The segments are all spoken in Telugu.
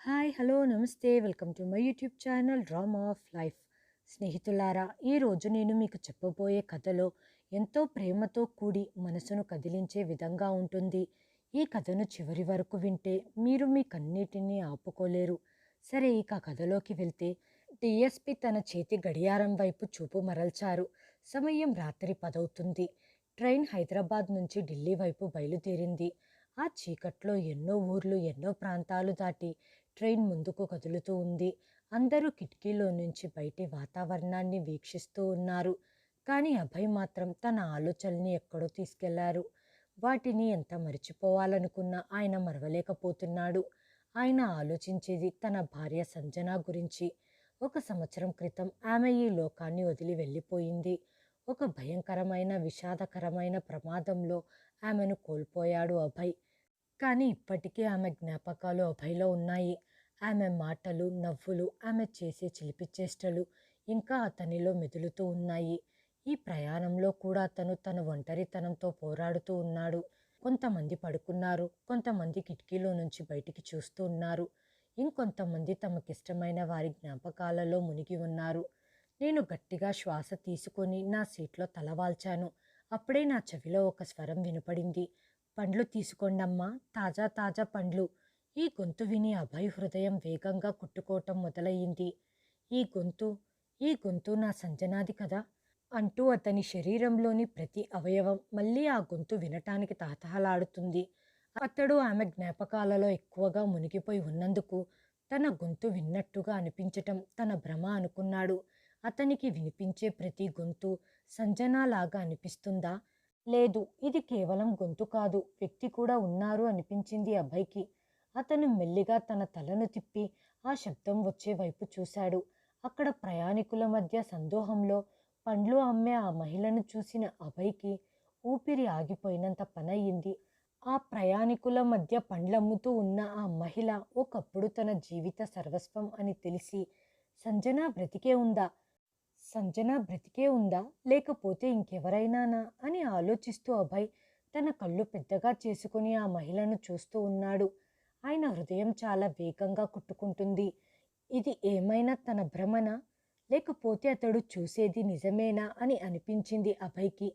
హాయ్ హలో నమస్తే. Welcome to my YouTube channel drama of life. స్నేహితులారా ఈరోజు నేను మీకు చెప్పబోయే కథలో ఎంతో ప్రేమతో కూడి మనసును కదిలించే విధంగా ఉంటుంది. ఈ కథను చివరి వరకు వింటే మీరు మీ కన్నీటిని ఆపుకోలేరు. సరే ఇక కథలోకి వెళ్తే డిఎస్పి తన చేతి గడియారం వైపు చూపు మరల్చారు. సమయం రాత్రి పదవుతుంది. ట్రైన్ హైదరాబాద్ నుంచి ఢిల్లీ వైపు బయలుదేరింది. ఆ చీకట్లో ఎన్నో ఊర్లు ఎన్నో ప్రాంతాలు దాటి ట్రైన్ ముందుకు కదులుతూ ఉంది. అందరూ కిటికీలో నుంచి బయటి వాతావరణాన్ని వీక్షిస్తూ ఉన్నారు. కానీ అభయ్ మాత్రం తన ఆలోచనల్ని ఎక్కడో తీసుకెళ్ళారు. వాటిని ఎంత మరిచిపోవాలనుకున్నా ఆయన మరవలేకపోతున్నాడు. ఆయన ఆలోచించేది తన భార్య సంజన గురించి. ఒక సంవత్సరం క్రితం ఆమె ఈ లోకాన్ని వదిలి వెళ్ళిపోయింది. ఒక భయంకరమైన విషాదకరమైన ప్రమాదంలో ఆమెను కోల్పోయాడు అభయ్. కానీ ఇప్పటికీ ఆమె జ్ఞాపకాలు అభయ్లో ఉన్నాయి. ఆమె మాటలు నవ్వులు ఆమె చేసే చిలిపి చేష్టలు ఇంకా అతనిలో మెదులుతూ ఉన్నాయి. ఈ ప్రయాణంలో కూడా అతను తన ఒంటరితనంతో పోరాడుతూ ఉన్నాడు. కొంతమంది పడుకున్నారు కొంతమంది కిటికీలో నుంచి బయటికి చూస్తూ ఉన్నారు. ఇంకొంతమంది తమకిష్టమైన వారి జ్ఞాపకాలలో మునిగి ఉన్నారు. నేను గట్టిగా శ్వాస తీసుకొని నా సీట్లో తలవాల్చాను అప్పుడే నా చెవిలో ఒక స్వరం వినపడింది. పండ్లు తీసుకోండమ్మా తాజా తాజా పండ్లు. ఈ గొంతు విని అభయ్ హృదయం వేగంగా కుట్టుకోవటం మొదలయ్యింది. ఈ గొంతు ఈ గొంతు నా సంజనాది కదా? అంటూ అతని శరీరంలోని ప్రతి అవయవం మళ్ళీ ఆ గొంతు వినటానికి తాతహలాడుతుంది. అతడు ఆమె జ్ఞాపకాలలో ఎక్కువగా మునిగిపోయి ఉన్నందుకు తన గొంతు విన్నట్టుగా అనిపించటం తన భ్రమ అనుకున్నాడు. అతనికి వినిపించే ప్రతి గొంతు సంజనాలాగా అనిపిస్తుందా? లేదు ఇది కేవలం గొంతు కాదు వ్యక్తి కూడా ఉన్నారు అనిపించింది అభయ్కి. అతను మెల్లిగా తన తలను తిప్పి ఆ శబ్దం వచ్చే వైపు చూశాడు. అక్కడ ప్రయాణికుల మధ్య సందోహంలో పండ్లు అమ్మే ఆ మహిళను చూసిన అభయ్కి ఊపిరి ఆగిపోయినంత పనయ్యింది. ఆ ప్రయాణికుల మధ్య పండ్లమ్ముతూ ఉన్న ఆ మహిళ ఒకప్పుడు తన జీవిత సర్వస్వం అని తెలిసి సంజన బ్రతికే ఉందా? సంజన బ్రతికే ఉందా? లేకపోతే ఇంకెవరైనానా? అని ఆలోచిస్తూ అభయ్ తన కళ్ళు పెద్దగా చేసుకుని ఆ మహిళను చూస్తూ ఉన్నాడు. ఆయన హృదయం చాలా వేగంగా కుట్టుకుంటుంది. ఇది ఏమైనా తన భ్రమన? లేకపోతే అతడు చూసేది నిజమేనా? అని అనిపించింది అభయ్కి.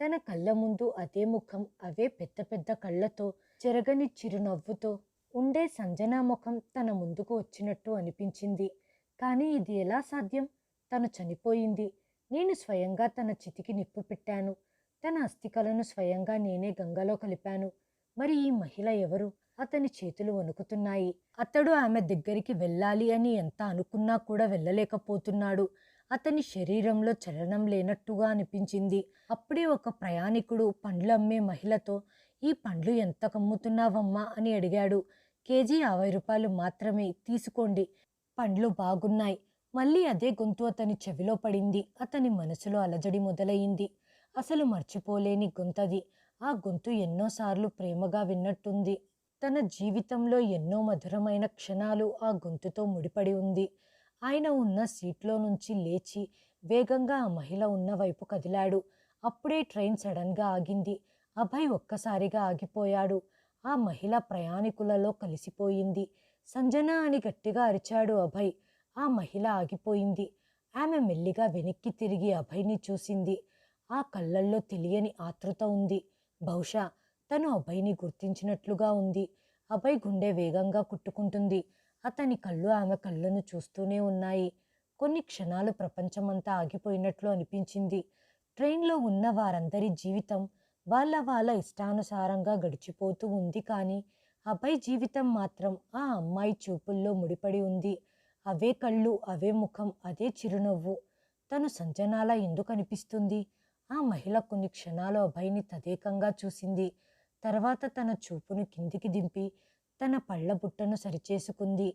తన కళ్ళ ముందు అదే ముఖం అవే పెద్ద పెద్ద కళ్ళతో చెరగని చిరునవ్వుతో ఉండే సంజనా ముఖం తన ముందుకు వచ్చినట్టు అనిపించింది. కానీ ఇది ఎలా సాధ్యం? తను చనిపోయింది. నేను స్వయంగా తన చితికి నిప్పు పెట్టాను. తన అస్థికలను స్వయంగా నేనే గంగలో కలిపాను. మరి ఈ మహిళ ఎవరు? అతని చేతులు వణుకుతున్నాయి. అతడు ఆమె దగ్గరికి వెళ్ళాలి అని ఎంత అనుకున్నా కూడా వెళ్ళలేకపోతున్నాడు. అతని శరీరంలో చలనం లేనట్టుగా అనిపించింది. అప్పుడే ఒక ప్రయాణికుడు పండ్లు అమ్మే మహిళతో ఈ పండ్లు ఎంత కమ్ముతున్నావమ్మా అని అడిగాడు. కేజీ యాభై రూపాయలు మాత్రమే తీసుకోండి. పండ్లు బాగున్నాయి. మళ్ళీ అదే గొంతు అతని చెవిలో పడింది. అతని మనసులో అలజడి మొదలయ్యింది అసలు మర్చిపోలేని గొంతది. ఆ గొంతు ఎన్నోసార్లు ప్రేమగా విన్నట్టుంది. తన జీవితంలో ఎన్నో మధురమైన క్షణాలు ఆ గొంతుతో ముడిపడి ఉంది. ఆయన ఉన్న సీట్లో నుంచి లేచి వేగంగా ఆ మహిళ ఉన్న వైపు కదిలాడు. అప్పుడే ట్రైన్ సడన్గా ఆగింది. అభయ్ ఒక్కసారిగా ఆగిపోయాడు. ఆ మహిళ ప్రయాణికులలో కలిసిపోయింది. సంజన అని గట్టిగా అరిచాడు అభయ్. ఆ మహిళ ఆగిపోయింది. ఆమె మెల్లిగా వెనక్కి తిరిగి అభయ్ని చూసింది. ఆ కళ్ళల్లో తెలియని ఆతృత ఉంది. బహుశా తను అభయ్ని గుర్తించినట్లుగా ఉంది. అభయ్ గుండె వేగంగా కుట్టుకుంటుంది. అతని కళ్ళు ఆమె కళ్ళను చూస్తూనే ఉన్నాయి. కొన్ని క్షణాలు ప్రపంచమంతా ఆగిపోయినట్లు అనిపించింది. ట్రైన్లో ఉన్న వారందరి జీవితం వాళ్ళ వాళ్ళ ఇష్టానుసారంగా గడిచిపోతూ ఉంది కానీ అభయ్ జీవితం మాత్రం ఆ అమ్మాయి చూపుల్లో ముడిపడి ఉంది. అవే కళ్ళు అవే ముఖం అదే చిరునవ్వు. తను సంజనాల ఎందుకు అనిపిస్తుంది? ఆ మహిళ కొన్ని క్షణాలు అభయ్ని తదేకంగా చూసింది. తర్వాత తన చూపును కిందికి దింపి తన పళ్ళ బుట్టను సరిచేసుకుంది.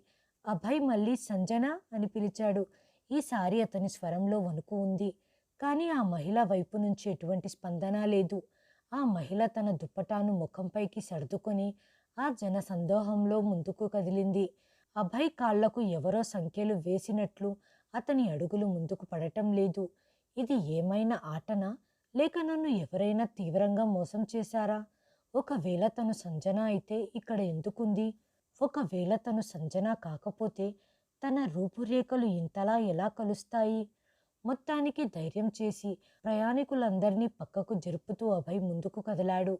అభయ్ మళ్ళీ సంజన అని పిలిచాడు. ఈసారి అతని స్వరంలో వణుకు ఉంది. కానీ ఆ మహిళ వైపు నుంచి ఎటువంటి స్పందన లేదు. ఆ మహిళ తన దుప్పటాను ముఖంపైకి సర్దుకొని ఆ జన సందోహంలో ముందుకు కదిలింది. అభయ్ కాళ్ళకు ఎవరో సంఖ్యలు వేసినట్లు అతని అడుగులు ముందుకు పడటం లేదు. ఇది ఏమైనా ఆటనా? లేక నన్ను ఎవరైనా తీవ్రంగా మోసం చేశారా? ఒకవేళ తను సంజన అయితే ఇక్కడ ఎందుకుంది? ఒకవేళ తను సంజన కాకపోతే తన రూపురేఖలు ఇంతలా ఎలా కలుస్తాయి? మొత్తానికి ధైర్యం చేసి ప్రయాణికులందరినీ పక్కకు జరుపుతూ అభయ్ ముందుకు కదిలాడు.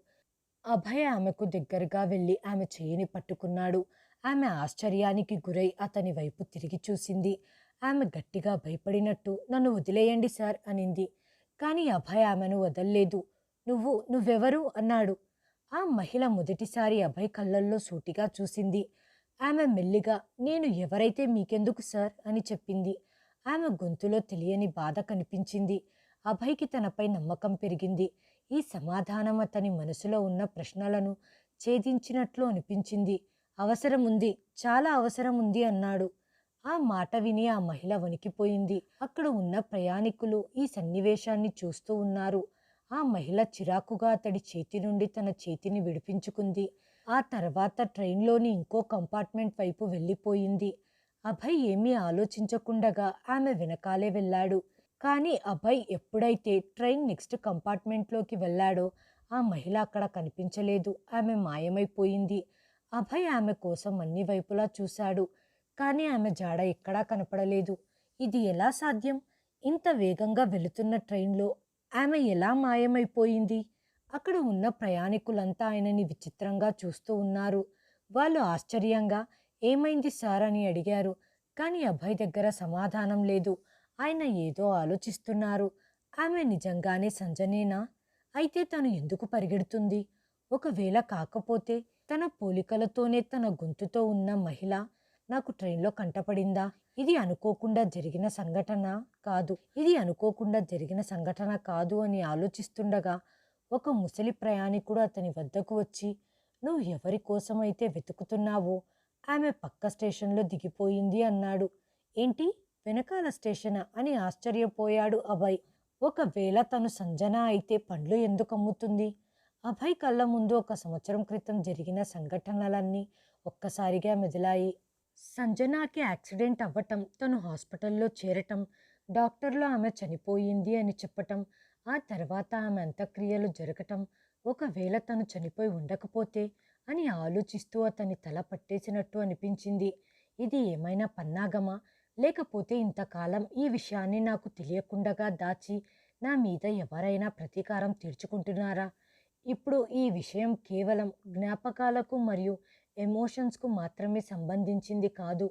అభయ్ ఆమెకు దగ్గరగా వెళ్ళి ఆమె చేయిని పట్టుకున్నాడు. ఆమె ఆశ్చర్యానికి గురై అతని వైపు తిరిగి చూసింది. ఆమె గట్టిగా భయపడినట్టు నన్ను వదిలేయండి సార్ అనింది. కానీ అభయ్ ఆమెను వదల్లేదు. నువ్వు నువ్వెవరు? అన్నాడు. ఆ మహిళ మొదటిసారి అభయ్ కళ్ళల్లో సూటిగా చూసింది. ఆమె మెల్లిగా నేను ఎవరైతే మీకెందుకు సార్? అని చెప్పింది. ఆమె గొంతులో తెలియని బాధ కనిపించింది. అభయ్కి తనపై నమ్మకం పెరిగింది. ఈ సమాధానం అతని మనసులో ఉన్న ప్రశ్నలను ఛేదించినట్లు అనిపించింది. అవసరం ఉంది చాలా అవసరం ఉంది అన్నాడు. ఆ మాట విని ఆ మహిళ వణికిపోయింది. అక్కడ ఉన్న ప్రయాణికులు ఈ సన్నివేశాన్ని చూస్తూ ఉన్నారు. ఆ మహిళ చిరాకుగా అతడి చేతి నుండి తన చేతిని విడిపించుకుంది. ఆ తర్వాత ట్రైన్లోని ఇంకో కంపార్ట్మెంట్ వైపు వెళ్ళిపోయింది. అభయ్ ఏమీ ఆలోచించకుండగా ఆమె వెనకాలే వెళ్ళాడు. కానీ అభయ్ ఎప్పుడైతే ట్రైన్ నెక్స్ట్ కంపార్ట్మెంట్లోకి వెళ్ళాడో ఆ మహిళ అక్కడ కనిపించలేదు. ఆమె మాయమైపోయింది. అభయ్ ఆమె కోసం అన్ని వైపులా చూశాడు. కానీ ఆమె జాడ ఎక్కడా కనపడలేదు. ఇది ఎలా సాధ్యం? ఇంత వేగంగా వెళుతున్న ట్రైన్లో ఆమె ఎలా మాయమైపోయింది? అక్కడ ఉన్న ప్రయాణికులంతా ఆయనని విచిత్రంగా చూస్తూ ఉన్నారు. వాళ్ళు ఆశ్చర్యంగా ఏమైంది సార్? అని అడిగారు. కానీ అభయ్ దగ్గర సమాధానం లేదు. ఆయన ఏదో ఆలోచిస్తున్నారు. ఆమె నిజంగానే సంజనేనా? అయితే తను ఎందుకు పరిగెడుతుంది? ఒకవేళ కాకపోతే తన పోలికలతోనే తన గొంతుతో ఉన్న మహిళ నాకు ట్రైన్లో కంటపడిందా? ఇది అనుకోకుండా జరిగిన సంఘటన కాదు. ఇది అనుకోకుండా జరిగిన సంఘటన కాదు అని ఆలోచిస్తుండగా ఒక ముసలి ప్రయాణికుడు అతని వద్దకు వచ్చి నువ్వు ఎవరి కోసమైతే వెతుకుతున్నావో ఆమె పక్క స్టేషన్లో దిగిపోయింది అన్నాడు. ఏంటి? వెనకాల స్టేషనా? అని ఆశ్చర్యపోయాడు అభయ్. ఒకవేళ తను సంజన అయితే పండ్లు ఎందుకు అమ్ముతుంది? అభయ్ కళ్ళ ముందు ఒక సంవత్సరం క్రితం జరిగిన సంఘటనలన్నీ ఒక్కసారిగా మెదిలాయి. సంజనాకి యాక్సిడెంట్ అవ్వటం తను హాస్పిటల్లో చేరటం డాక్టర్లు ఆమె చనిపోయింది అని చెప్పటం ఆ తర్వాత ఆమె అంత్యక్రియలు జరగటం ఒకవేళ తను చనిపోయి ఉండకపోతే అని ఆలోచిస్తూ అతని తల పట్టేసినట్టు అనిపించింది. ఇది ఏమైనా పన్నాగమా? లేకపోతే ఇంతకాలం ఈ విషయాన్ని నాకు తెలియకుండగా దాచి నా మీద ఎవరైనా ప్రతీకారం తీర్చుకుంటున్నారా? ఇప్పుడు ఈ విషయం కేవలం జ్ఞాపకాలకు మరియు ఎమోషన్స్కు మాత్రమే సంబంధించింది కాదు.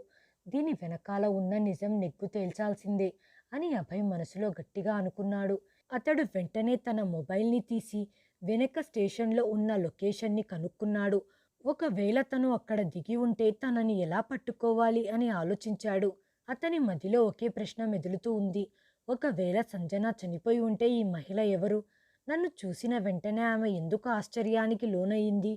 దీని వెనకాల ఉన్న నిజం నెగ్గు తేల్చాల్సిందే అని అభయ్ మనసులో గట్టిగా అనుకున్నాడు. అతడు వెంటనే తన మొబైల్ని తీసి వెనక స్టేషన్లో ఉన్న లొకేషన్ని కనుక్కున్నాడు. ఒకవేళ తను అక్కడ దిగి ఉంటే తనని ఎలా పట్టుకోవాలి అని ఆలోచించాడు. అతని మదిలో ఒకే ప్రశ్న మెదులుతూ ఉంది. ఒకవేళ సంజన చనిపోయి ఉంటే ఈ మహిళ ఎవరు? నన్ను చూసిన వెంటనే ఆమె ఎందుకు ఆశ్చర్యానికి లోనయ్యింది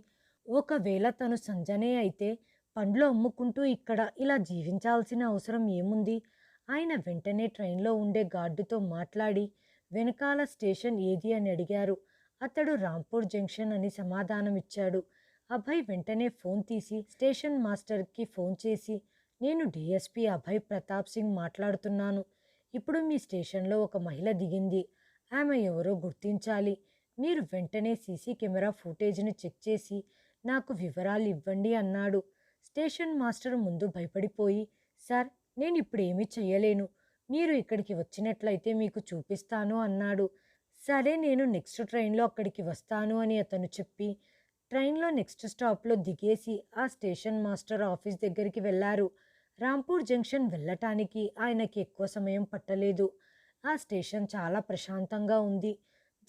ఒకవేళ తను సంజనే అయితే పండ్లు అమ్ముకుంటూ ఇక్కడ ఇలా జీవించాల్సిన అవసరం ఏముంది? ఆయన వెంటనే ట్రైన్లో ఉండే గార్డుతో మాట్లాడి వెనకాల స్టేషన్ ఏది? అని అడిగారు. అతడు రాంపూర్ జంక్షన్ అని సమాధానం ఇచ్చాడు. అభయ్ వెంటనే ఫోన్ తీసి స్టేషన్ మాస్టర్కి ఫోన్ చేసి నేను డిఎస్పి అభయ్ ప్రతాప్ సింగ్ మాట్లాడుతున్నాను. ఇప్పుడు మీ స్టేషన్లో ఒక మహిళ దిగింది. ఆమె ఎవరో గుర్తించాలి. మీరు వెంటనే సీసీ కెమెరా ఫుటేజ్ని చెక్ చేసి నాకు వివరాలు ఇవ్వండి అన్నాడు. స్టేషన్ మాస్టర్ ముందు భయపడిపోయి సార్ నేను ఇప్పుడు ఏమీ చేయలేను మీరు ఇక్కడికి వచ్చినట్లయితే మీకు చూపిస్తాను అన్నాడు. సరే నేను నెక్స్ట్ ట్రైన్లో అక్కడికి వస్తాను అని అతను చెప్పి ట్రైన్లో నెక్స్ట్ స్టాప్లో దిగేసి ఆ స్టేషన్ మాస్టర్ ఆఫీస్ దగ్గరికి వెళ్ళారు. రాంపూర్ జంక్షన్ వెళ్ళటానికి ఆయనకి ఎక్కువ సమయం పట్టలేదు. ఆ స్టేషన్ చాలా ప్రశాంతంగా ఉంది.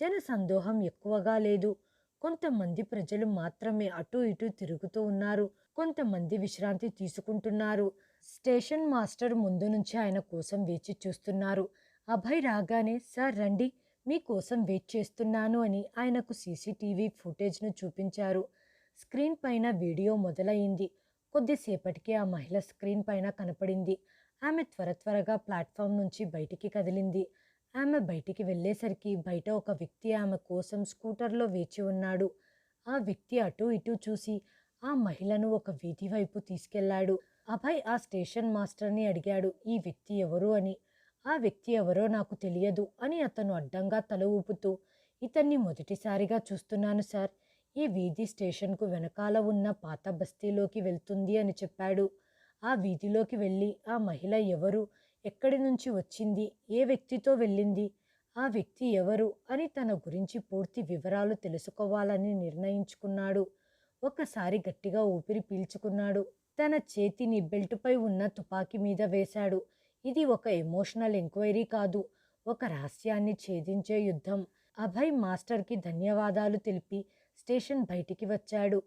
జన సందోహం ఎక్కువగా లేదు. కొంతమంది ప్రజలు మాత్రమే అటు ఇటు తిరుగుతూ ఉన్నారు. కొంతమంది విశ్రాంతి తీసుకుంటున్నారు. స్టేషన్ మాస్టర్ ముందు నుంచి ఆయన కోసం వేచి చూస్తున్నారు. అభయ్ రాగానే సార్ రండి మీకోసం వెయిట్ చేస్తున్నాను అని ఆయనకు సీసీటీవీ ఫుటేజ్ను చూపించారు. స్క్రీన్ పైన వీడియో మొదలైంది కొద్దిసేపటికి ఆ మహిళ స్క్రీన్ పైన కనపడింది. ఆమె త్వర త్వరగా ప్లాట్ఫామ్ నుంచి బయటికి కదిలింది. ఆమె బయటికి వెళ్ళేసరికి బయట ఒక వ్యక్తి ఆమె కోసం స్కూటర్లో వేచి ఉన్నాడు. ఆ వ్యక్తి అటు ఇటు చూసి ఆ మహిళను ఒక వీధి వైపు తీసుకెళ్ళాడు. అభయ్ ఆ స్టేషన్ మాస్టర్ని అడిగాడు ఈ వ్యక్తి ఎవరు అని? ఆ వ్యక్తి ఎవరో నాకు తెలియదు అని అతను అడ్డంగా తల ఊపుతూ ఇతన్ని మొదటిసారిగా చూస్తున్నాను సార్. ఈ వీధి స్టేషన్కు వెనకాల ఉన్న పాత బస్తీలోకి వెళ్తుంది అని చెప్పాడు. ఆ వీధిలోకి వెళ్ళి ఆ మహిళ ఎవరు? ఎక్కడి నుంచి వచ్చింది? ఏ వ్యక్తితో వెళ్ళింది? ఆ వ్యక్తి ఎవరు? అని తన గురించి పూర్తి వివరాలు తెలుసుకోవాలని నిర్ణయించుకున్నాడు. ఒకసారి గట్టిగా ఊపిరి పీల్చుకున్నాడు. తన చేతిని బెల్టుపై ఉన్న తుపాకీ మీద వేశాడు. ఇది ఒక ఎమోషనల్ ఎంక్వైరీ కాదు. ఒక రహస్యాన్ని ఛేదించే యుద్ధం. అభయ్ మాస్టర్కి ధన్యవాదాలు తెలిపి స్టేషన్ బయటికి వచ్చాడు.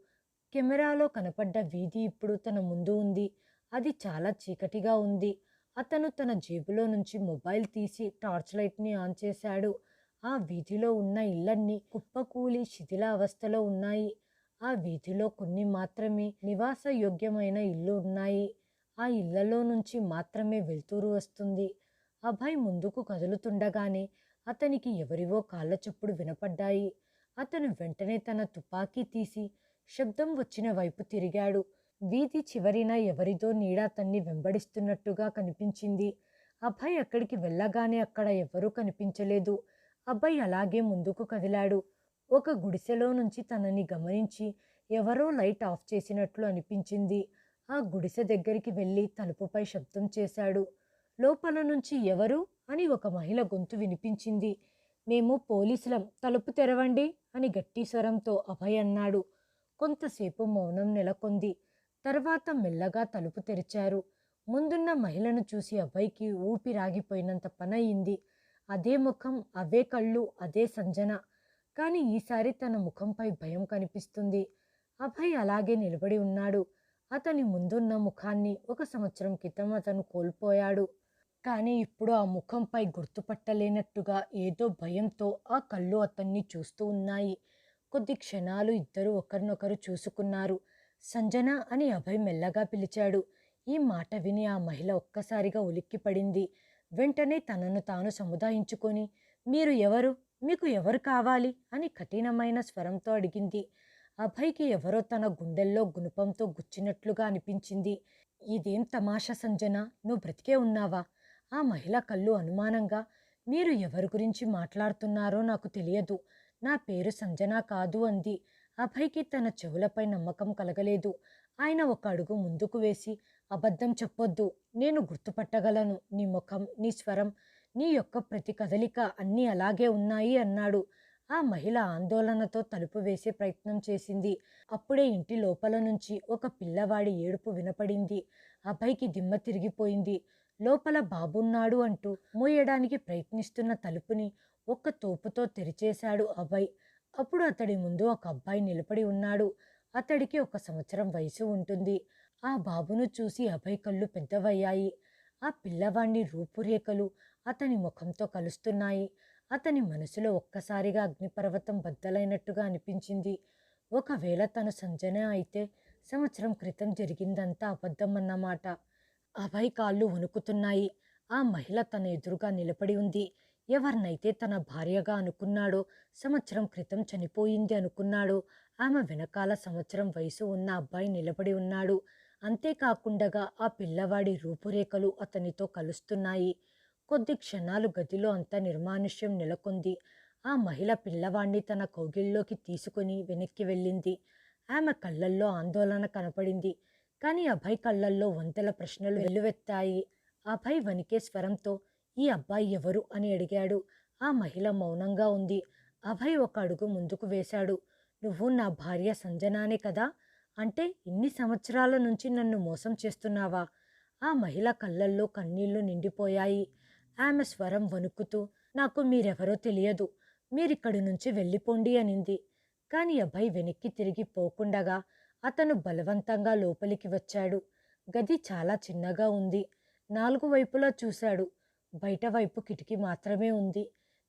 కెమెరాలో కనపడ్డ వీధి ఇప్పుడు తన ముందు ఉంది. అది చాలా చీకటిగా ఉంది. అతను తన జేబులో నుంచి మొబైల్ తీసి టార్చ్ లైట్ని ఆన్ చేశాడు. ఆ వీధిలో ఉన్న ఇళ్ళన్నీ కుప్పకూలి శిథిలావస్థలో ఉన్నాయి. ఆ వీధిలో కొన్ని మాత్రమే నివాస యోగ్యమైన ఇల్లు ఉన్నాయి. ఆ ఇళ్ళలో నుంచి మాత్రమే వెలుతురు వస్తుంది. అభయ్ ముందుకు కదులుతుండగానే అతనికి ఎవరివో కాళ్ళ చప్పుడు వినపడ్డాయి. అతను వెంటనే తన తుపాకీ తీసి శబ్దం వచ్చిన వైపు తిరిగాడు. వీధి చివరిన ఎవరిదో నీడ అతన్ని వెంబడిస్తున్నట్టుగా కనిపించింది. అభయ్ అక్కడికి వెళ్ళగానే అక్కడ ఎవరూ కనిపించలేదు. అభయ్ అలాగే ముందుకు కదిలాడు. ఒక గుడిసెలో నుంచి తనని గమనించి ఎవరో లైట్ ఆఫ్ చేసినట్లు అనిపించింది. ఆ గుడిసె దగ్గరికి వెళ్ళి తలుపుపై శబ్దం చేశాడు. లోపల నుంచి ఎవరు? అని ఒక మహిళ గొంతు వినిపించింది. మేము పోలీసులం. తలుపు తెరవండి అని గట్టి స్వరంతో అభయ్ అన్నాడు. కొంతసేపు మౌనం నెలకొంది. తర్వాత మెల్లగా తలుపు తెరిచారు. ముందున్న మహిళను చూసి అబ్బాయికి ఊపిరాగిపోయినంత పనయింది. అదే ముఖం అవే కళ్ళు అదే సంజన. కానీ ఈసారి తన ముఖంపై భయం కనిపిస్తుంది. అభయ్ అలాగే నిలబడి ఉన్నాడు. అతని ముందున్న ముఖాన్ని ఒక సంవత్సరం క్రితం అతను కోల్పోయాడు. కానీ ఇప్పుడు ఆ ముఖంపై గుర్తుపట్టలేనట్టుగా ఏదో భయంతో ఆ కళ్ళు అతన్ని చూస్తూ ఉన్నాయి. కొద్ది క్షణాలు ఇద్దరు ఒకరినొకరు చూసుకున్నారు. సంజన అని అభయ్ మెల్లగా పిలిచాడు. ఈ మాట విని ఆ మహిళ ఒక్కసారిగా ఉలిక్కిపడింది వెంటనే తనను తాను సముదాయించుకొని మీరు ఎవరు? మీకు ఎవరు కావాలి? అని కఠినమైన స్వరంతో అడిగింది. అభయ్కి ఎవరో తన గుండెల్లో గుణపంతో గుచ్చినట్లుగా అనిపించింది. ఇదేం తమాషా సంజన? నువ్వు బ్రతికే ఉన్నావా ఆ మహిళ కళ్ళు అనుమానంగా మీరు ఎవరి గురించి మాట్లాడుతున్నారో నాకు తెలియదు. నా పేరు సంజన కాదు అంది. అభయ్కి తన చెవులపై నమ్మకం కలగలేదు. ఆయన ఒక అడుగు ముందుకు వేసి అబద్ధం చెప్పొద్దు. నేను గుర్తుపట్టగలను. నీ ముఖం నీ స్వరం నీ యొక్క ప్రతి కదలిక అన్నీ అలాగే ఉన్నాయి అన్నాడు. ఆ మహిళ ఆందోళనతో తలుపు వేసే ప్రయత్నం చేసింది. అప్పుడే ఇంటి లోపల నుంచి ఒక పిల్లవాడి ఏడుపు వినపడింది. అభయ్కి దిమ్మ తిరిగిపోయింది. లోపల బాబున్నాడు అంటూ మూయడానికి ప్రయత్నిస్తున్న తలుపుని ఒక్క తోపుతో తెరిచేశాడు అభయ్. అప్పుడు అతడి ముందు ఒక అబ్బాయి నిలబడి ఉన్నాడు. అతడికి ఒక సంవత్సరం వయసు ఉంటుంది. ఆ బాబును చూసి అభయ్ కళ్ళు పెద్దవయ్యాయి. ఆ పిల్లవాణ్ణి రూపురేఖలు అతని ముఖంతో కలుస్తున్నాయి. అతని మనసులో ఒక్కసారిగా అగ్నిపర్వతం బద్దలైనట్టుగా అనిపించింది. ఒకవేళ తను సంజన అయితే సంవత్సరం క్రితం జరిగిందంతా అబద్ధం అన్నమాట అభయ్ కాళ్ళు వణుకుతున్నాయి. ఆ మహిళ తన ఎదురుగా నిలబడి ఉంది. ఎవరినైతే తన భార్యగా అనుకున్నాడో సంవత్సరం క్రితం చనిపోయింది అనుకున్నాడో ఆమె వెనకాల సంవత్సరం వయసు ఉన్న అబ్బాయి నిలబడి ఉన్నాడు. అంతేకాకుండగా ఆ పిల్లవాడి రూపురేఖలు అతనితో కలుస్తున్నాయి. కొద్ది క్షణాలు గదిలో అంత నిర్మానుష్యం నెలకొంది. ఆ మహిళ పిల్లవాణ్ణి తన కౌగిల్లోకి తీసుకుని వెనక్కి వెళ్ళింది. ఆమె కళ్ళల్లో ఆందోళన కనపడింది. కానీ అభయ్ కళ్ళల్లో వంతెల ప్రశ్నలు వెల్లువెత్తాయి. అభయ్ వణికే స్వరంతో ఈ అబ్బాయి ఎవరు? అని అడిగాడు. ఆ మహిళ మౌనంగా ఉంది. అభయ్ ఒక అడుగు ముందుకు వేశాడు. నువ్వు నా భార్య సంజనానే కదా? అంటే ఇన్ని సంవత్సరాల నుంచి నన్ను మోసం చేస్తున్నావా? ఆ మహిళ కళ్ళల్లో కన్నీళ్ళు నిండిపోయాయి. ఆమె స్వరం వణుకుతూ నాకు మీరెవరో తెలియదు. మీరిక్కడి నుంచి వెళ్ళిపోండి అనింది. కానీ అభయ్ వెనక్కి తిరిగి పోకుండగా అతను బలవంతంగా లోపలికి వచ్చాడు. గది చాలా చిన్నగా ఉంది. నాలుగు వైపులా చూశాడు. బయట వైపు కిటికీ మాత్రమే ఉంది.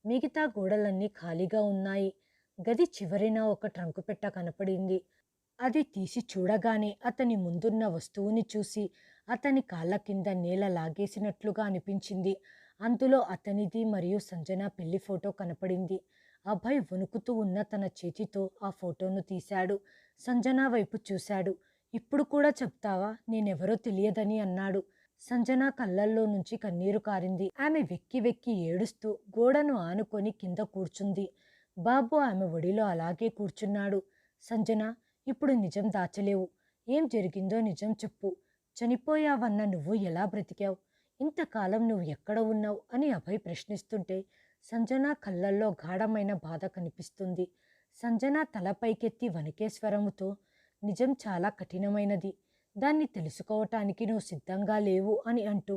మిగతా గోడలన్నీ ఖాళీగా ఉన్నాయి. గది చివరిన ఒక ట్రంకు పెట్ట కనపడింది. అది తీసి చూడగానే అతని ముందున్న వస్తువుని చూసి అతని కాళ్ళ కింద నేల లాగేసినట్లుగా అనిపించింది. అందులో అతనిది మరియు సంజన పెళ్ళి ఫోటో కనపడింది. అభయ్ వణుకుతూ ఉన్న తన చేతితో ఆ ఫోటోను తీశాడు. సంజన వైపు చూశాడు. ఇప్పుడు కూడా చెప్తావా? నేనెవరో తెలియదని అన్నాడు. సంజన కళ్ళల్లో నుంచి కన్నీరు కారింది. ఆమె వెక్కి వెక్కి ఏడుస్తూ గోడను ఆనుకొని కింద కూర్చుంది. బాబు ఆమె ఒడిలో అలాగే కూర్చున్నాడు. సంజన ఇప్పుడు నిజం దాచలేవు. ఏం జరిగిందో నిజం చెప్పు. చనిపోయావన్న నువ్వు ఎలా బ్రతికావు? ఇంతకాలం నువ్వు ఎక్కడ ఉన్నావు? అని అభయ్ ప్రశ్నిస్తుంటే సంజన కళ్ళల్లో గాఢమైన బాధ కనిపిస్తుంది. సంజన తలపైకెత్తి పైకెత్తి స్వరముతో నిజం చాలా కఠినమైనది. దాన్ని తెలుసుకోవటానికి నువ్వు సిద్ధంగా లేవు అని అంటూ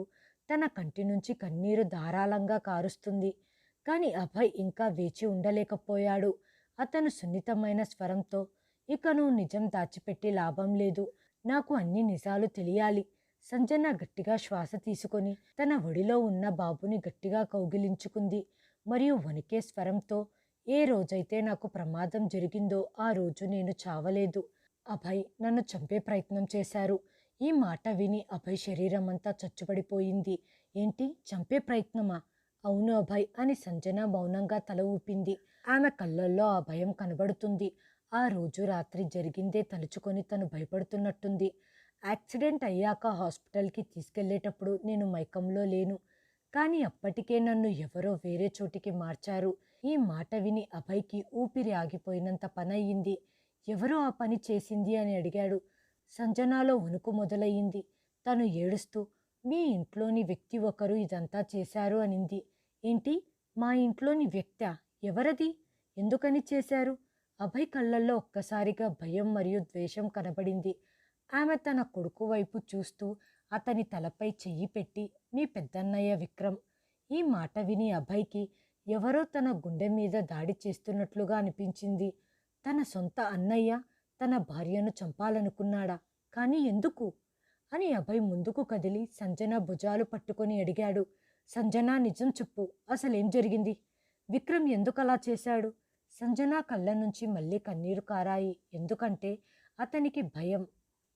తన కంటి నుంచి కన్నీరు ధారాళంగా కారుస్తుంది. కానీ అభయ్ ఇంకా వేచి ఉండలేకపోయాడు. అతను సున్నితమైన స్వరంతో ఇక నువ్వు నిజం దాచిపెట్టి లాభం లేదు. నాకు అన్ని నిజాలు తెలియాలి సంజన గట్టిగా శ్వాస తీసుకొని తన ఒడిలో ఉన్న బాబుని గట్టిగా కౌగిలించుకుంది. మరియు వణికే స్వరంతో ఏ రోజైతే నాకు ప్రమాదం జరిగిందో ఆ రోజు నేను చావలేదు. అభయ్ నన్ను చంపే ప్రయత్నం చేశారు. ఈ మాట విని అభయ్ శరీరం అంతా చచ్చుబడిపోయింది. ఏంటి? చంపే ప్రయత్నమా? అవును అభయ్ అని సంజన మౌనంగా తల ఊపింది. ఆమె కళ్ళల్లో ఆ భయం కనబడుతుంది. ఆ రోజు రాత్రి జరిగిందే తలుచుకొని తను భయపడుతున్నట్టుంది. యాక్సిడెంట్ అయ్యాక హాస్పిటల్కి తీసుకెళ్ళేటప్పుడు నేను మైకంలో లేను. కానీ అప్పటికే నన్ను ఎవరో వేరే చోటికి మార్చారు. ఈ మాట విని అభయ్కి ఊపిరి ఆగిపోయినంత పనయ్యింది. ఎవరో ఆ పని చేసింది అని అడిగాడు. సంజనాలో వణుకు మొదలయ్యింది. తను ఏడుస్తూ మీ ఇంట్లోని వ్యక్తి ఒకరు ఇదంతా చేశారు అనింది. ఏంటి? మా ఇంట్లోని వ్యక్త ఎవరది? ఎందుకని చేశారు? అభయ్ కళ్ళల్లో ఒక్కసారిగా భయం మరియు ద్వేషం కనబడింది. ఆమె తన కొడుకు వైపు చూస్తూ అతని తలపై చెయ్యి పెట్టి మీ పెద్దన్నయ్య విక్రమ్. ఈ మాట విని అభయ్కి ఎవరో తన గుండె మీద దాడి చేస్తున్నట్లుగా అనిపించింది. తన సొంత అన్నయ్య తన భార్యను చంపాలనుకున్నాడా? కానీ ఎందుకు? అని అభయ్ ముందుకు కదిలి సంజన భుజాలు పట్టుకొని అడిగాడు. సంజన నిజం చెప్పు. అసలేం జరిగింది? విక్రమ్ ఎందుకు అలా చేశాడు? సంజన కళ్ళ నుంచి మళ్ళీ కన్నీరు కారాయి. ఎందుకంటే అతనికి భయం.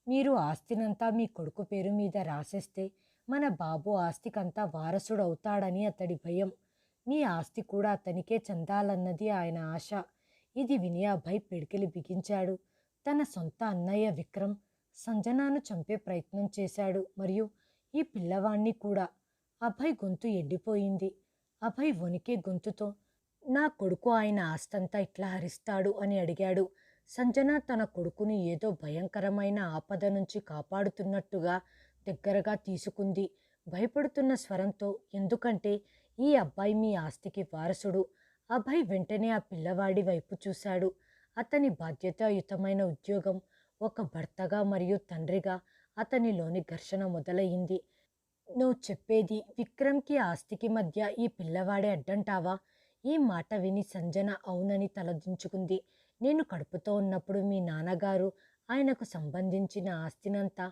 మీరు ఆస్తినంతా మీ కొడుకు పేరు మీద రాసేస్తే మన బాబు ఆస్తికంతా వారసుడవుతాడని అతడి భయం. మీ ఆస్తి కూడా అతనికే చెందాలన్నది ఆయన ఆశ. ఇది విని అభయ్ పిడికిలి బిగించాడు. తన సొంత అన్నయ్య విక్రమ్ సంజనాను చంపే ప్రయత్నం చేశాడు. మరియు ఈ పిల్లవాణ్ణి కూడా. అభయ్ గొంతు ఎండిపోయింది. అభయ్ వణికే గొంతుతో నా కొడుకు ఆయన ఆస్తంతా ఇట్లా హరిస్తాడు అని అడిగాడు. సంజన తన కొడుకుని ఏదో భయంకరమైన ఆపద నుంచి కాపాడుతున్నట్టుగా దగ్గరగా తీసుకుంది. భయపడుతున్న స్వరంతో ఎందుకంటే ఈ అబ్బాయి మీ ఆస్తికి వారసుడు. అభయ్ వెంటనే ఆ పిల్లవాడి వైపు చూశాడు. అతని బాధ్యతాయుతమైన ఉద్యోగం ఒక భర్తగా మరియు తండ్రిగా అతనిలోని ఘర్షణ మొదలయ్యింది. నువ్వు చెప్పేది విక్రమ్కి ఆస్తికి మధ్య ఈ పిల్లవాడే అడ్డంటావా? ఈ మాట విని సంజన అవునని తలదించుకుంది. నేను కడుపుతో ఉన్నప్పుడు మీ నాన్నగారు ఆయనకు సంబంధించిన ఆస్తినంతా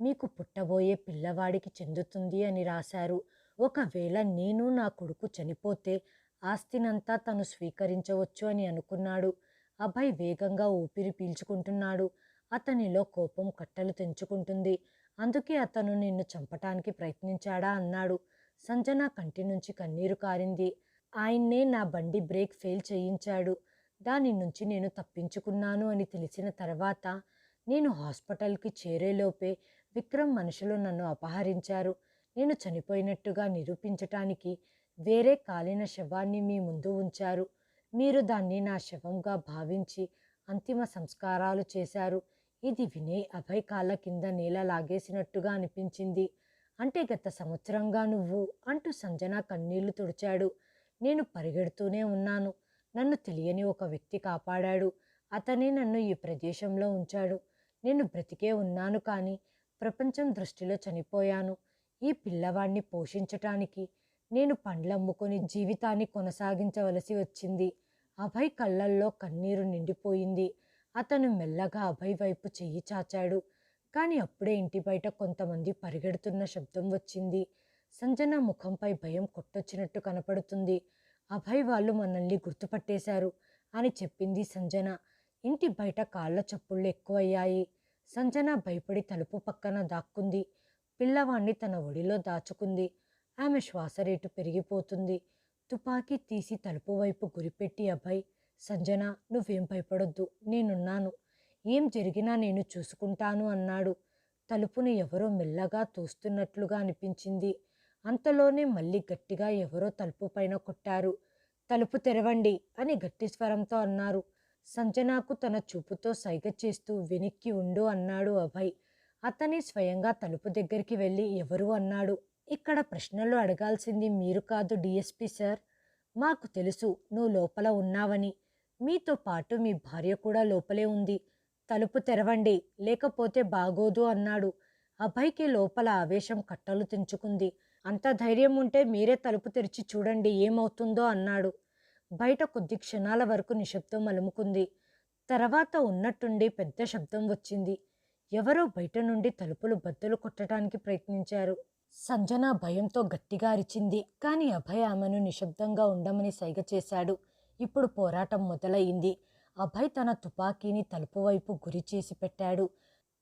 మీకు పుట్టబోయే పిల్లవాడికి చెందుతుంది అని రాశారు. ఒకవేళ నేను నా కొడుకు చనిపోతే ఆస్తినంతా తను స్వీకరించవచ్చు అని అనుకున్నాడు. అభయ్ వేగంగా ఊపిరి పీల్చుకుంటున్నాడు. అతనిలో కోపం కట్టలు తెంచుకుంటుంది. అందుకే అతను నిన్ను చంపటానికి ప్రయత్నించాడా అన్నాడు. సంజన కంటి నుంచి కన్నీరు కారింది. ఆయన్నే నా బండి బ్రేక్ ఫెయిల్ చేయించాడు. దాని నుంచి నేను తప్పించుకున్నాను అని తెలిసిన తర్వాత నేను హాస్పిటల్కి చేరేలోపే విక్రమ్ మనుషులు నన్ను అపహరించారు. నేను చనిపోయినట్టుగా నిరూపించటానికి వేరే కాలిన శవాన్ని మీ ముందు ఉంచారు. మీరు దాన్ని నా శవంగా భావించి అంతిమ సంస్కారాలు చేశారు. ఇది వినే అభయ్ కాళ్ళ కింద నేల లాగేసినట్టుగా అనిపించింది. అంటే గత సంవత్సరంగా నువ్వు అంటూ సంజన కన్నీళ్ళు తుడిచాడు. నేను పరిగెడుతూనే ఉన్నాను. నన్ను తెలియని ఒక వ్యక్తి కాపాడాడు. అతనే నన్ను ఈ ప్రదేశంలో ఉంచాడు. నేను బ్రతికే ఉన్నాను కానీ ప్రపంచం దృష్టిలో చనిపోయాను. ఈ పిల్లవాడిని పోషించటానికి నేను పండ్లమ్ముకొని జీవితాన్ని కొనసాగించవలసి వచ్చింది. అభయ్ కళ్ళల్లో కన్నీరు నిండిపోయింది. అతను మెల్లగా అభయ్ వైపు చెయ్యి చాచాడు. కానీ అప్పుడే ఇంటి బయట కొంతమంది పరిగెడుతున్న శబ్దం వచ్చింది. సంజన ముఖంపై భయం కొట్టొచ్చినట్టు కనపడుతుంది. అభయ్ వాళ్ళు మనల్ని గుర్తుపట్టేశారు అని చెప్పింది సంజన. ఇంటి బయట కాళ్ళ చప్పుళ్ళు ఎక్కువయ్యాయి. సంజన భయపడి తలుపు పక్కన దాక్కుంది. పిల్లవాణ్ణి తన ఒడిలో దాచుకుంది. ఆమె శ్వాస రేటు పెరిగిపోతుంది. తుపాకీ తీసి తలుపు వైపు గురిపెట్టి అభయ్ సంజన నువ్వేం భయపడొద్దు నేనున్నాను. ఏం జరిగినా నేను చూసుకుంటాను అన్నాడు. తలుపును ఎవరో మెల్లగా తోస్తున్నట్లుగా అనిపించింది. అంతలోనే మళ్ళీ గట్టిగా ఎవరో తలుపు పైన కొట్టారు. తలుపు తెరవండి అని గట్టి స్వరంతో అన్నారు. సంజనాకు తన చూపుతో సైగ చేస్తూ వెనక్కి ఉండు అన్నాడు అభయ్. అతని స్వయంగా తలుపు దగ్గరికి వెళ్ళి ఎవరు? అన్నాడు. ఇక్కడ ప్రశ్నలు అడగాల్సింది మీరు కాదు డిఎస్పి సార్. మాకు తెలుసు నువ్వు లోపల ఉన్నావని. మీతో పాటు మీ భార్య కూడా లోపలే ఉంది. తలుపు తెరవండి లేకపోతే బాగోదు అన్నాడు. అభయ్కి లోపల ఆవేశం కట్టలు తెంచుకుంది. అంత ధైర్యం ఉంటే మీరే తలుపు తెరిచి చూడండి ఏమవుతుందో అన్నాడు. బయట కొద్ది క్షణాల వరకు నిశ్శబ్దం అలుముకుంది. తర్వాత ఉన్నట్టుండి పెద్ద శబ్దం వచ్చింది. ఎవరో బయట నుండి తలుపులు బద్దలు కొట్టడానికి ప్రయత్నించారు. సంజన భయంతో గట్టిగా అరిచింది. కానీ అభయ్ ఆమెను నిశ్శబ్దంగా ఉండమని సైగ చేశాడు. ఇప్పుడు పోరాటం మొదలయ్యింది. అభయ్ తన తుపాకీని తలుపు వైపు గురి చేసి పెట్టాడు.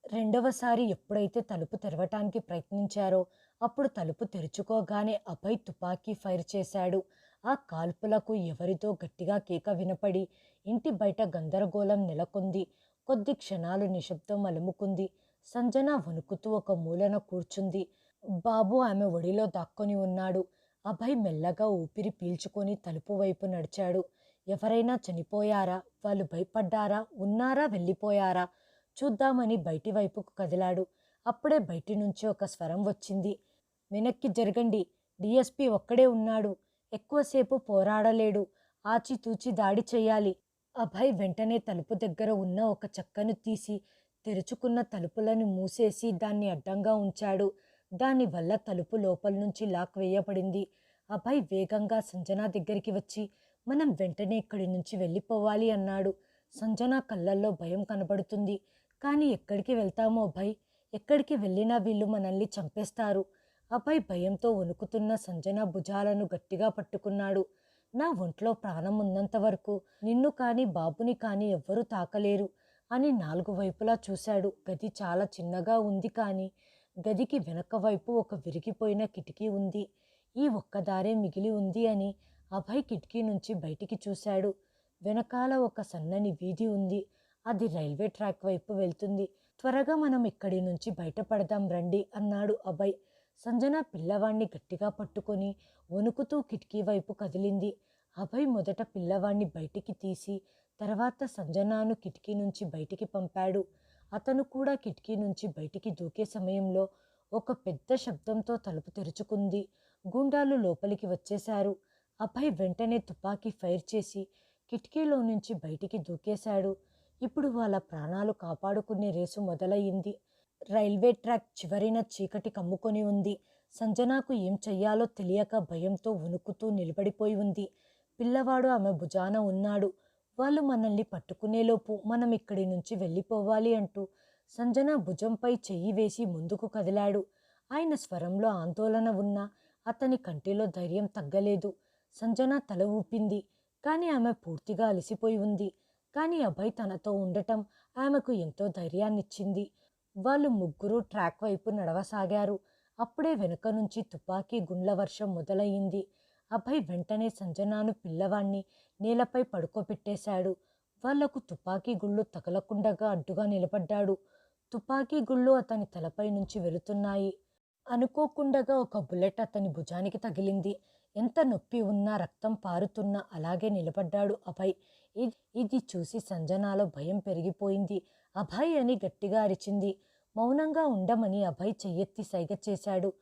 రెండవసారి ఎప్పుడైతే తలుపు తెరవటానికి ప్రయత్నించారో అప్పుడు తలుపు తెరుచుకోగానే అభయ్ తుపాకీ ఫైర్ చేశాడు. ఆ కాల్పులకు ఎవరితో గట్టిగా కేక వినపడి ఇంటి బయట గందరగోళం నెలకొంది. కొద్ది క్షణాలు నిశ్శబ్దం అలుముకుంది. సంజన వణుకుతూ ఒక మూలన కూర్చుంది. బాబు ఆమె ఒడిలో దాక్కొని ఉన్నాడు. అభయ్ మెల్లగా ఊపిరి పీల్చుకొని తలుపు వైపు నడిచాడు. ఎవరైనా చనిపోయారా? వాళ్ళు భయపడ్డారా? ఉన్నారా? వెళ్ళిపోయారా? చూద్దామని బయటి వైపుకు కదిలాడు. అప్పుడే బయటి నుంచి ఒక స్వరం వచ్చింది. వెనక్కి జరగండి. డిఎస్పి ఒక్కడే ఉన్నాడు. ఎక్కువసేపు పోరాడలేడు. ఆచితూచి దాడి చేయాలి. అభయ్ వెంటనే తలుపు దగ్గర ఉన్న ఒక చెక్కను తీసి తెరుచుకున్న తలుపులను మూసేసి దాన్ని అడ్డంగా ఉంచాడు. దానివల్ల తలుపు లోపల నుంచి లాక్ వేయబడింది. అభయ్ వేగంగా సంజన దగ్గరికి వచ్చి మనం వెంటనే ఇక్కడి నుంచి వెళ్ళిపోవాలి అన్నాడు. సంజన కళ్ళల్లో భయం కనబడుతుంది. కానీ ఎక్కడికి వెళ్తామో అభయ్? ఎక్కడికి వెళ్ళినా వీళ్ళు మనల్ని చంపేస్తారు. అభయ్ భయంతో వణుకుతున్న సంజన భుజాలను గట్టిగా పట్టుకున్నాడు. నా ఒంట్లో ప్రాణం ఉన్నంత వరకు నిన్ను కానీ బాబుని కానీ ఎవ్వరూ తాకలేరు అని నాలుగు వైపులా చూశాడు. గది చాలా చిన్నగా ఉంది కానీ గదికి వెనక వైపు ఒక విరిగిపోయిన కిటికీ ఉంది. ఈ ఒక్కదారే మిగిలి ఉంది అని అభయ్ కిటికీ నుంచి బయటికి చూశాడు. వెనకాల ఒక సన్నని వీధి ఉంది. అది రైల్వే ట్రాక్ వైపు వెళ్తుంది. త్వరగా మనం ఇక్కడి నుంచి బయటపడదాం రండి అన్నాడు అభయ్. సంజన పిల్లవాణ్ణి గట్టిగా పట్టుకొని వణుకుతూ కిటికీ వైపు కదిలింది. అభయ్ మొదట పిల్లవాణ్ణి బయటికి తీసి తర్వాత సంజనాను కిటికీ నుంచి బయటికి పంపాడు. అతను కూడా కిటికీ నుంచి బయటికి దూకే సమయంలో ఒక పెద్ద శబ్దంతో తలుపు తెరుచుకుంది. గుండాలు లోపలికి వచ్చేశారు. అభయ్ వెంటనే తుపాకీ ఫైర్ చేసి కిటికీలో నుంచి బయటికి దూకేశాడు. ఇప్పుడు వాళ్ళ ప్రాణాలు కాపాడుకునే రేసు మొదలయ్యింది. రైల్వే ట్రాక్ చివరిన చీకటి కమ్ముకొని ఉంది. సంజనాకు ఏం చెయ్యాలో తెలియక భయంతో వణుకుతూ నిలబడిపోయి ఉంది. పిల్లవాడు ఆమె భుజాన ఉన్నాడు. వాళ్ళు మనల్ని పట్టుకునేలోపు మనం ఇక్కడి నుంచి వెళ్ళిపోవాలి అంటూ సంజన భుజంపై చెయ్యి వేసి ముందుకు కదిలాడు. ఆయన స్వరంలో ఆందోళన ఉన్నా అతని కంటిలో ధైర్యం తగ్గలేదు. సంజన తల ఊపింది. కానీ ఆమె పూర్తిగా అలసిపోయి ఉంది. కానీ అభయ్ తనతో ఉండటం ఆమెకు ఎంతో ధైర్యాన్నిచ్చింది. వాళ్ళు ముగ్గురు ట్రాక్ వైపు నడవసాగారు. అప్పుడే వెనుక నుంచి తుపాకీ గుండ్ల వర్షం మొదలయ్యింది. అభయ్ వెంటనే సంజనాను పిల్లవాణ్ణి నేలపై పడుకోబెట్టేశాడు. వాళ్ళకు తుపాకీ గుళ్ళు తగలకుండగా అడ్డుగా నిలబడ్డాడు. తుపాకీ గుళ్ళు అతని తలపై నుంచి వెళుతున్నాయి. అనుకోకుండగా ఒక బుల్లెట్ అతని భుజానికి తగిలింది. ఎంత నొప్పి ఉన్నా రక్తం పారుతున్నా అలాగే నిలబడ్డాడు అభయ్. ఇది ఇది చూసి సంజనాలో భయం పెరిగిపోయింది. అభయ్ అని గట్టిగా అరిచింది. మౌనంగా ఉండమని అభయ్ చెయ్యెత్తి సైగ చేశాడు.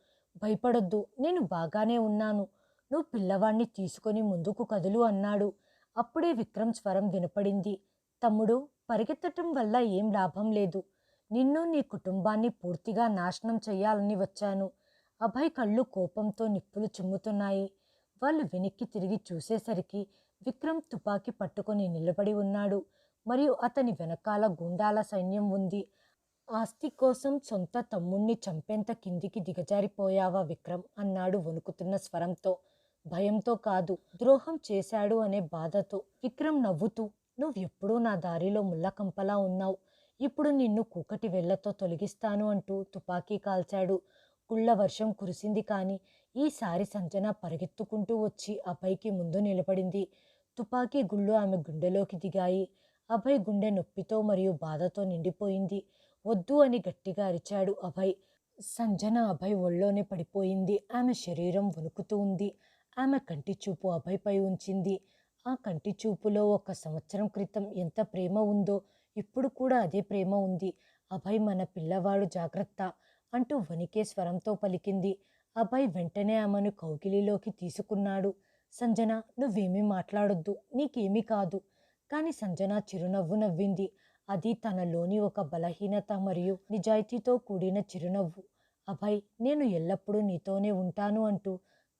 భయపడొద్దు నేను బాగానే ఉన్నాను. నువ్వు పిల్లవాణ్ణి తీసుకొని ముందుకు కదులు అన్నాడు. అప్పుడే విక్రమ్ స్వరం వినపడింది. తమ్ముడు పరిగెత్తటం వల్ల ఏం లాభం లేదు. నిన్ను నీ కుటుంబాన్ని పూర్తిగా నాశనం చేయాలని వచ్చాను. అభయ్ కళ్ళు కోపంతో నిప్పులు చిమ్ముతున్నాయి. వాళ్ళు వెనక్కి తిరిగి చూసేసరికి విక్రమ్ తుపాకీ పట్టుకొని నిలబడి ఉన్నాడు. మరియు అతని వెనకాల గుండాల సైన్యం ఉంది. ఆస్తి కోసం సొంత తమ్ముణ్ణి చంపేంత కిందికి దిగజారిపోయావా విక్రమ్? అన్నాడు వణుకుతున్న స్వరంతో. భయంతో కాదు ద్రోహం చేశాడు అనే బాధతో విక్రమ్ నవ్వుతూ నువ్వు ఎప్పుడూ నా దారిలో ముళ్ళకంపలా ఉన్నావు. ఇప్పుడు నిన్ను కూకటి వెళ్ళతో తొలగిస్తాను అంటూ తుపాకీ కాల్చాడు. గుళ్ళ వర్షం కురిసింది కానీ ఈసారి సంజన పరిగెత్తుకుంటూ వచ్చి అభయ్కి ముందు నిలబడింది. తుపాకీ గుళ్ళు ఆమె గుండెలోకి దిగాయి. అభయ్ గుండె నొప్పితో మరియు బాధతో నిండిపోయింది. వద్దు అని గట్టిగా అరిచాడు అభయ్. సంజన అభయ్ ఒళ్ళోనే పడిపోయింది. ఆమె శరీరం వణుకుతూ ఉంది. ఆమె కంటి చూపు అభయ్పై ఉంచింది. ఆ కంటి చూపులో ఒక సంవత్సరం క్రితం ఎంత ప్రేమ ఉందో ఇప్పుడు కూడా అదే ప్రేమ ఉంది. అభయ్ మన పిల్లవాడు జాగ్రత్త అంటూ వణికే స్వరంతో పలికింది. అభయ్ వెంటనే ఆమెను కౌకిలిలోకి తీసుకున్నాడు. సంజన నువ్వేమీ మాట్లాడొద్దు నీకేమీ కాదు. కానీ సంజన చిరునవ్వు నవ్వింది. అది తనలోని ఒక బలహీనత మరియు నిజాయితీతో కూడిన చిరునవ్వు. అభయ్ నేను ఎల్లప్పుడూ నీతోనే ఉంటాను అంటూ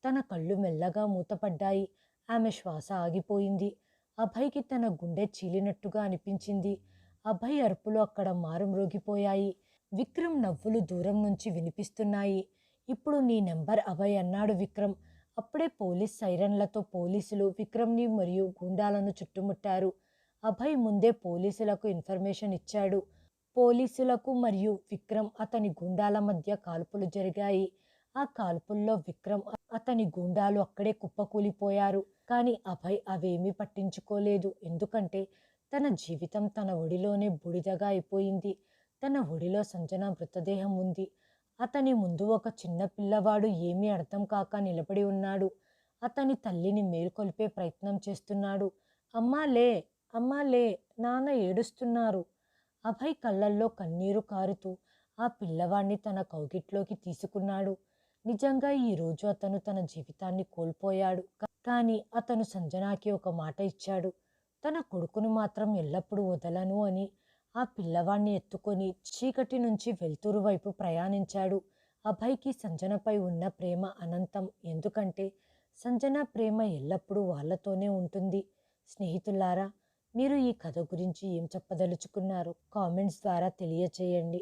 తన కళ్ళు మెల్లగా మూతపడ్డాయి. ఆమె శ్వాస ఆగిపోయింది. అభయ్కి తన గుండె చీలినట్టుగా అనిపించింది. అభయ్ అరుపులు అక్కడ మారుమ్రోగిపోయాయి. విక్రమ్ నవ్వులు దూరం నుంచి వినిపిస్తున్నాయి. ఇప్పుడు నీ నెంబర్ అభయ్ అన్నాడు విక్రమ్. అప్పుడే పోలీస్ సైరన్లతో పోలీసులు విక్రమ్ని మరియు గుండాలను చుట్టుముట్టారు. అభయ్ ముందే పోలీసులకు ఇన్ఫర్మేషన్ ఇచ్చాడు. పోలీసులకు మరియు విక్రమ్ అతని గుండాల మధ్య కాల్పులు జరిగాయి. ఆ కాల్పుల్లో విక్రమ్ అతని గుండాలు అక్కడే కుప్పకూలిపోయారు. కానీ అభయ్ అవేమీ పట్టించుకోలేదు. ఎందుకంటే తన జీవితం తన ఒడిలోనే బుడిదగా అయిపోయింది. తన ఒడిలో సంజన మృతదేహం ఉంది. అతని ముందు ఒక చిన్న పిల్లవాడు ఏమీ అర్థం కాక నిలబడి ఉన్నాడు. అతని తల్లిని మేల్కొల్పే ప్రయత్నం చేస్తున్నాడు. అమ్మా లే అమ్మా లే నాన్న ఏడుస్తున్నారు. అభయ్ కళ్ళల్లో కన్నీరు కారుతూ ఆ పిల్లవాడిని తన కౌగిట్లోకి తీసుకున్నాడు. నిజంగా ఈరోజు అతను తన జీవితాన్ని కోల్పోయాడు. కానీ అతను సంజనాకి ఒక మాట ఇచ్చాడు. తన కొడుకును మాత్రం ఎల్లప్పుడూ వదలను అని ఆ పిల్లవాణ్ణి ఎత్తుకొని చీకటి నుంచి వెలుతురు వైపు ప్రయాణించాడు. అభయ్కి సంజనపై ఉన్న ప్రేమ అనంతం. ఎందుకంటే సంజన ప్రేమ ఎల్లప్పుడూ వాళ్ళతోనే ఉంటుంది. స్నేహితులారా మీరు ఈ కథ గురించి ఏం చెప్పదలుచుకున్నారు? కామెంట్స్ ద్వారా తెలియచేయండి.